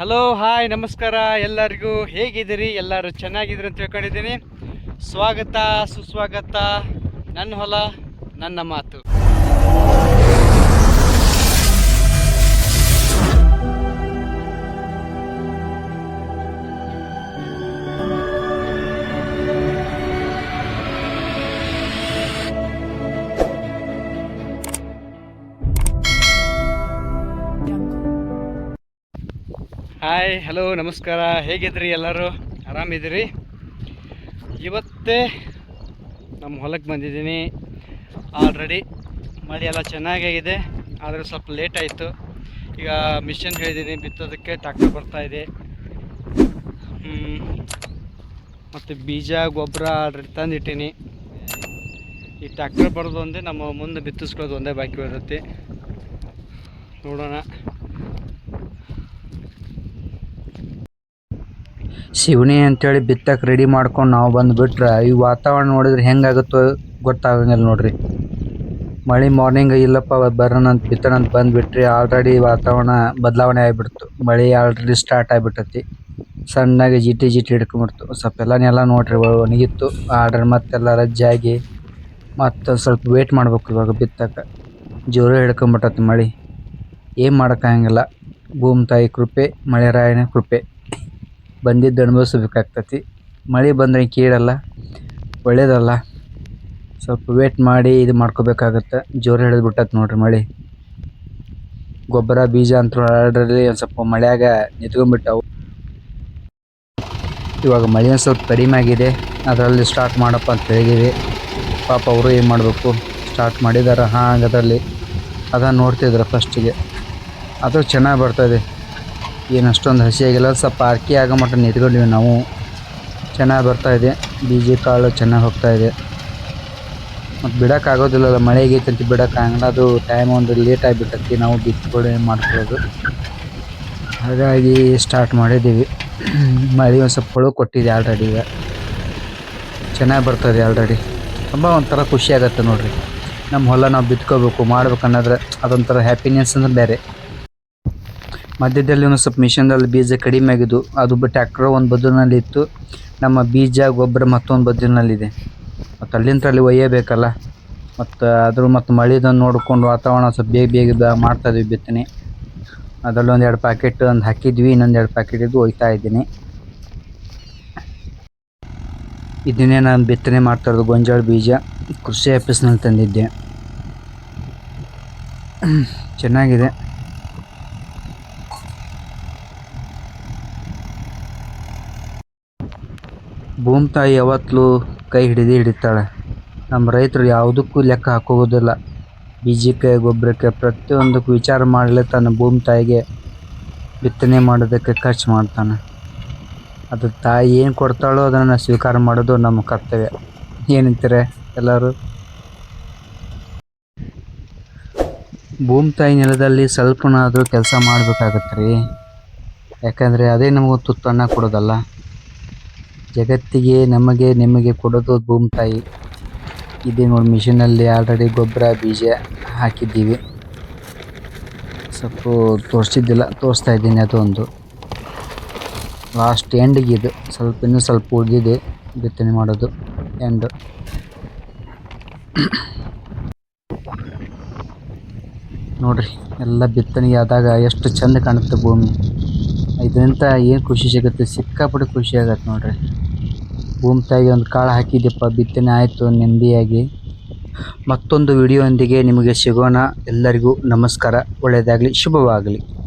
Hello hi ನಮಸ್ಕಾರ, ಎಲ್ಲರಿಗೂ ಹೇಗಿದ್ದೀರಿ? ಎಲ್ಲರೂ ಚೆನ್ನಾಗಿದ್ದೀರಿ ಅಂತ ತಿಳ್ಕೊಂಡಿದ್ದೀನಿ. ಸ್ವಾಗತ, ಸುಸ್ವಾಗತ ನನ್ನ ಹೊಲ, ನನ್ನ ಮಾತು. ಹಾಯ್ ಹಲೋ ನಮಸ್ಕಾರ. ಹೇಗಿದ್ರಿ ಎಲ್ಲರೂ? ಆರಾಮಿದ್ದೀರಿ? ಇವತ್ತೇ ನಮ್ಮ ಹೊಲಕ್ಕೆ ಬಂದಿದ್ದೀನಿ. ಆಲ್ರೆಡಿ ಮಳೆ ಎಲ್ಲ ಚೆನ್ನಾಗಿದೆ ಆದರೆ ಸ್ವಲ್ಪ ಲೇಟ್ ಆಯಿತು. ಈಗ ಮಿಷನ್ ಹೇಳಿದ್ದೀನಿ ಬಿತ್ತೋದಕ್ಕೆ ಟ್ಯಾಕ್ಟರ್ ಬರ್ತಾಯಿದೆ ಮತ್ತು ಬೀಜ, ಗೊಬ್ಬರ ಆಲ್ರೆಡಿ ತಂದಿಟ್ಟೀನಿ. ಈ ಟ್ಯಾಕ್ಟರ್ ಬರೋದು ಒಂದೇ, ನಮ್ಮ ಮುಂದೆ ಬಿತ್ತಿಸ್ಕೊಳ್ಳೋದು ಒಂದೇ ಬಾಕಿ ಬರುತ್ತೆ. ನೋಡೋಣ. ಶಿವನಿ ಅಂತೇಳಿ ಬಿತ್ತಕ್ಕೆ ರೆಡಿ ಮಾಡ್ಕೊಂಡು ನಾವು ಬಂದುಬಿಟ್ರೆ ಈ ವಾತಾವರಣ ನೋಡಿದ್ರೆ ಹೆಂಗಾಗುತ್ತೋ ಗೊತ್ತಾಗಂಗಿಲ್ಲ ನೋಡ್ರಿ. ಮಳೆ ಮಾರ್ನಿಂಗ್ ಇಲ್ಲಪ್ಪ ಬರೋಣಂತ ಅಂತ, ಬಿತ್ತೋಣ ಅಂತ ಬಂದುಬಿಟ್ರಿ ಆಲ್ರೆಡಿ ವಾತಾವರಣ ಬದಲಾವಣೆ ಆಗಿಬಿಡ್ತು. ಮಳೆ ಆಲ್ರೆಡಿ ಸ್ಟಾರ್ಟ್ ಆಗಿಬಿಟ್ಟತಿ. ಸಣ್ಣಗೆ ಜಿಟಿ ಜಿಟಿ ಹಿಡ್ಕೊಂಬಿಡ್ತು ಸ್ವಲ್ಪ ಎಲ್ಲ ನೆಲ ನೋಡ್ರಿ ಒಣಗಿತ್ತು. ಆರ್ಡರ್ ಮತ್ತೆಲ್ಲ ರಜ್ಜಾಗಿ ಮತ್ತು ಸ್ವಲ್ಪ ವೇಟ್ ಮಾಡ್ಬೇಕು ಇವಾಗ ಬಿತ್ತಕ್ಕೆ ಜೋರು ಹಿಡ್ಕೊಂಬಿಟ್ಟತಿ ಮಳೆ. ಏನು ಮಾಡೋಕ್ಕಾಗಂಗಿಲ್ಲ ಭೂಮಿ ತಾಯಿ ಕೃಪೆ, ಮಳೆ ರಾಯನ ಕೃಪೆ. ಬಂದಿದ್ದು ಅನುಭವಿಸ್ಬೇಕಾಗ್ತತಿ. ಮಳೆ ಬಂದರೆ ಕೇಳಲ್ಲ, ಒಳ್ಳೇದಲ್ಲ. ಸ್ವಲ್ಪ ವೇಟ್ ಮಾಡಿ ಇದು ಮಾಡ್ಕೋಬೇಕಾಗತ್ತೆ. ಜೋರು ಹಿಡಿದು ಬಿಟ್ಟತ್ ನೋಡ್ರಿ ಮಳೆ. ಗೊಬ್ಬರ, ಬೀಜ ಅಂತ ಅದರಲ್ಲಿ ಒಂದು ಸ್ವಲ್ಪ ಮಳೆಯಾಗ ನಿಂತ್ಕೊಂಡ್ಬಿಟ್ಟವು. ಇವಾಗ ಮಳೆ ಸ್ವಲ್ಪ ಕಡಿಮೆ ಆಗಿದೆ. ಅದರಲ್ಲಿ ಸ್ಟಾರ್ಟ್ ಮಾಡಪ್ಪ ಅಂತ ಹೇಳಿದ್ದೀವಿ ಪಾಪ ಅವರು ಏನು ಮಾಡಬೇಕು? ಸ್ಟಾರ್ಟ್ ಮಾಡಿದಾರೆ, ಹಾಂ ಅದರಲ್ಲಿ ಅದ ನೋಡ್ತಿದ್ರು ಫಸ್ಟಿಗೆ ಅದು ಚೆನ್ನಾಗಿ ಬರ್ತದೆ. ಏನು ಅಷ್ಟೊಂದು ಹಸಿ ಆಗಿಲ್ಲ ಸ್ವಲ್ಪ ಅರ್ಕಿ ಆಗೋ ಮಟ್ಟ ನಿಂತ್ಕೊಂಡಿವಿ ನಾವು. ಚೆನ್ನಾಗಿ ಬರ್ತಾ ಇದೆ. ಬೀಜ ಕಾಳು ಚೆನ್ನಾಗಿ ಹೋಗ್ತಾ ಇದೆ. ಮತ್ತು ಬಿಡೋಕ್ಕಾಗೋದಿಲ್ಲಲ್ಲ, ಮಳೆ ಆಗೈತೆ ಅಂತ ಬಿಡೋಕ್ಕಾಗಲ್ಲ ಅದು ಟೈಮ್ ಒಂದು ಲೇಟ್ ಆಗಿಬಿಟ್ಟೈತಿ. ನಾವು ಬಿತ್ಕೊಳ್ಳಿ ಮಾಡ್ಕೊಳ್ಳೋದು ಹಾಗಾಗಿ ಸ್ಟಾರ್ಟ್ ಮಾಡಿದ್ದೀವಿ. ಮಳೆ ಒಂದು ಸ್ವಲ್ಪ ಹೊಳು ಕೊಟ್ಟಿದೆ ಆಲ್ರೆಡಿ ಈಗ. ಚೆನ್ನಾಗಿ ಬರ್ತದೆ ಆಲ್ರೆಡಿ ತುಂಬ ಒಂಥರ ಖುಷಿ ಆಗುತ್ತೆ ನೋಡ್ರಿ. ನಮ್ಮ ಹೊಲ ನಾವು ಬಿತ್ಕೋಬೇಕು ಮಾಡ್ಬೇಕು ಅನ್ನೋದ್ರೆ ಅದೊಂಥರ ಹ್ಯಾಪಿನೆಸ್ ಅಂದ್ರೆ ಬೇರೆ. ಮಧ್ಯದಲ್ಲಿ ಒಂದು ಸ್ವಲ್ಪ ಮಿಷನ್ದಲ್ಲಿ ಬೀಜ ಕಡಿಮೆ ಆಗಿದ್ದು, ಅದು ಟ್ಯಾಕ್ಟ್ರ್ ಒಂದು ಬದಿನಲ್ಲಿ ಇತ್ತು. ನಮ್ಮ ಬೀಜ, ಗೊಬ್ಬರ ಮತ್ತೊಂದು ಬದಿನಲ್ಲಿದೆ ಮತ್ತು ಅಲ್ಲಿಂದ ಅಲ್ಲಿ ಒಯ್ಯಬೇಕಲ್ಲ. ಮತ್ತು ಅದ್ರ ಮತ್ತು ಮಳೆದನ್ನು ನೋಡಿಕೊಂಡು ವಾತಾವರಣ ಸ್ವಲ್ಪ ಬೇಗ ಬೇಗ ಮಾಡ್ತಾ ಇದ್ವಿ ಬಿತ್ತನೆ. ಅದರಲ್ಲಿ ಎರಡು ಪ್ಯಾಕೆಟ್ ಒಂದು ಹಾಕಿದ್ವಿ ಇನ್ನೊಂದೆರಡು ಪ್ಯಾಕೆಟ್ ಇದ್ದು ಒಯ್ತಾ ಇದ್ದೀನಿ. ಇದನ್ನೇ ನಾನು ಬಿತ್ತನೆ ಮಾಡ್ತಾ ಇರೋದು ಗೊಂಜಾಳ ಬೀಜ. ಕೃಷಿ ಆಫೀಸ್ನಲ್ಲಿ ತಂದಿದ್ದೆ. ಚೆನ್ನಾಗಿದೆ. ಭೂಮಿ ತಾಯಿ ಯಾವತ್ತಲೂ ಕೈ ಹಿಡಿದೇ ಹಿಡಿತಾಳೆ. ನಮ್ಮ ರೈತರು ಯಾವುದಕ್ಕೂ ಲೆಕ್ಕ ಹಾಕೋದಿಲ್ಲ ಬೀಜಕ್ಕೆ ಗೊಬ್ಬರಕ್ಕೆ ಪ್ರತಿಯೊಂದಕ್ಕೂ ವಿಚಾರ ಮಾಡಲೇ ತನ್ನ ಭೂಮಿ ತಾಯಿಗೆ ಬಿತ್ತನೆ ಮಾಡೋದಕ್ಕೆ ಖರ್ಚು ಮಾಡ್ತಾನೆ. ಅದು ತಾಯಿ ಏನು ಕೊಡ್ತಾಳೋ ಅದನ್ನು ಸ್ವೀಕಾರ ಮಾಡೋದು ನಮ್ಮ ಕರ್ತವ್ಯ. ಏನಂತಾರೆ ಎಲ್ಲರೂ? ಭೂಮಿ ತಾಯಿ ನೆಲದಲ್ಲಿ ಸ್ವಲ್ಪನಾದರೂ ಕೆಲಸ ಮಾಡಬೇಕಾಗತ್ತೆ ರೀ. ಯಾಕಂದರೆ ಅದೇ ನಮಗೆ ತುತ್ತನ್ನ ಕೊಡೋದಲ್ಲ. ಜಗತ್ತಿಗೆ ನಮಗೆ, ನಿಮಗೆ ಕೊಡೋದು ಭೂಮಿ ತಾಯಿ ಇದೆ ನೋಡಿ ಮಿಷಿನಲ್ಲಿ ಆಲ್ರೆಡಿ ಗೊಬ್ಬರ, ಬೀಜ ಹಾಕಿದ್ದೀವಿ. ಸ್ವಲ್ಪ ತೋರಿಸಿದ್ದಿಲ್ಲ, ತೋರಿಸ್ತಾ ಇದ್ದೀನಿ ಅದೊಂದು. ಲಾಸ್ಟ್ ಎಂಡಿಗೆ ಇದು. ಸ್ವಲ್ಪ ಇನ್ನೂ ಸ್ವಲ್ಪ ಉಳಿದಿದೆ ಬಿತ್ತನೆ ಮಾಡೋದು. ಎಂಡ್ ನೋಡ್ರಿ, ಎಲ್ಲ ಬಿತ್ತನೆ ಆದಾಗ ಎಷ್ಟು ಚಂದ ಕಾಣುತ್ತೆ ಭೂಮಿ. ಇದರಿಂದ ಏನು ಖುಷಿ ಸಿಗುತ್ತೆ? ಸಿಕ್ಕಾಪಟ್ಟೆ ಖುಷಿ ಆಗತ್ತೆ ನೋಡ್ರಿ. ಭೂಮಿ ತಾಯಿಗೆ ಒಂದು ಕಾಳು ಹಾಕಿದ್ದೆಪ್ಪ ಬಿತ್ತನೆ ಆಯಿತು, ನೆಮ್ಮದಿಯಾಗಿ. ಮತ್ತೊಂದು ವಿಡಿಯೋದೊಂದಿಗೆ ನಿಮಗೆ ಸಿಗೋಣ. ಎಲ್ಲರಿಗೂ ನಮಸ್ಕಾರ. ಒಳ್ಳೆಯದಾಗಲಿ, ಶುಭವಾಗಲಿ.